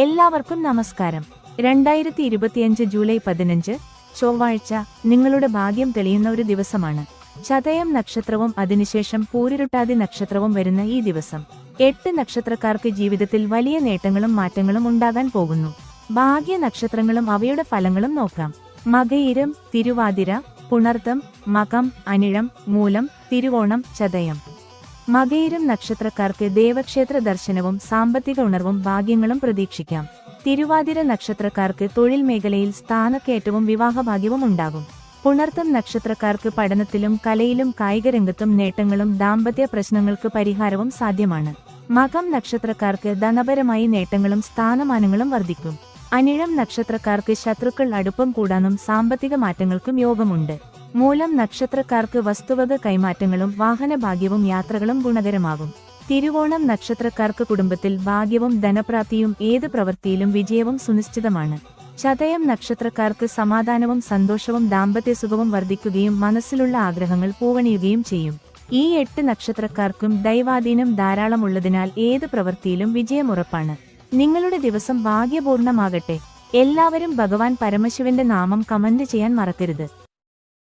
എല്ലാവർക്കും നമസ്കാരം. രണ്ടായിരത്തി ഇരുപത്തിയഞ്ച് ജൂലൈ പതിനഞ്ച് ചൊവ്വാഴ്ച നിങ്ങളുടെ ഭാഗ്യം തെളിയുന്ന ഒരു ദിവസമാണ്. ചതയം നക്ഷത്രവും അതിനുശേഷം പൂരിരുട്ടാതി നക്ഷത്രവും വരുന്ന ഈ ദിവസം. എട്ട് നക്ഷത്രക്കാർക്ക് ജീവിതത്തിൽ വലിയ നേട്ടങ്ങളും മാറ്റങ്ങളും ഉണ്ടാകാൻ പോകുന്നു. ഭാഗ്യ നക്ഷത്രങ്ങളും അവയുടെ ഫലങ്ങളും നോക്കാം. മകയിരം തിരുവാതിര പുണർത്തം മകം അനിഴം മൂലം തിരുവോണം ചതയം. മകയിരം നക്ഷത്രക്കാർക്ക് ദേവക്ഷേത്ര ദർശനവും സാമ്പത്തിക ഉണർവും ഭാഗ്യങ്ങളും പ്രതീക്ഷിക്കാം. തിരുവാതിര നക്ഷത്രക്കാർക്ക് തൊഴിൽ മേഖലയിൽ സ്ഥാനക്കയറ്റവും വിവാഹഭാഗ്യവും ഉണ്ടാകും. പുണർത്തം നക്ഷത്രക്കാർക്ക് പഠനത്തിലും കലയിലും കായികരംഗത്തും നേട്ടങ്ങളും ദാമ്പത്യ പ്രശ്നങ്ങൾക്ക് പരിഹാരവും സാധ്യമാണ്. മകം നക്ഷത്രക്കാർക്ക് ധനപരമായി നേട്ടങ്ങളും സ്ഥാനമാനങ്ങളും വർദ്ധിക്കും. അനിഴം നക്ഷത്രക്കാർക്ക് ശത്രുക്കൾ അടുപ്പം കൂടാനും സാമ്പത്തിക മാറ്റങ്ങൾക്കും യോഗമുണ്ട്. മൂലം നക്ഷത്രക്കാർക്ക് വസ്തുവക കൈമാറ്റങ്ങളും വാഹനഭാഗ്യവും യാത്രകളും ഗുണകരമാകും. തിരുവോണം നക്ഷത്രക്കാർക്ക് കുടുംബത്തിൽ ഭാഗ്യവും ധനപ്രാപ്തിയും ഏത് പ്രവൃത്തിയിലും വിജയവും സുനിശ്ചിതമാണ്. ചതയം നക്ഷത്രക്കാർക്ക് സമാധാനവും സന്തോഷവും ദാമ്പത്യസുഖവും വർദ്ധിക്കുകയും മനസ്സിലുള്ള ആഗ്രഹങ്ങൾ പൂവണിയുകയും ചെയ്യും. ഈ എട്ട് നക്ഷത്രക്കാർക്കും ദൈവാധീനം ധാരാളമുള്ളതിനാൽ ഏത് പ്രവൃത്തിയിലും വിജയമുറപ്പാണ്. നിങ്ങളുടെ ദിവസം ഭാഗ്യപൂർണമാകട്ടെ. എല്ലാവരും ഭഗവാൻ പരമശിവന്റെ നാമം കമന്റ് ചെയ്യാൻ മറക്കരുത്.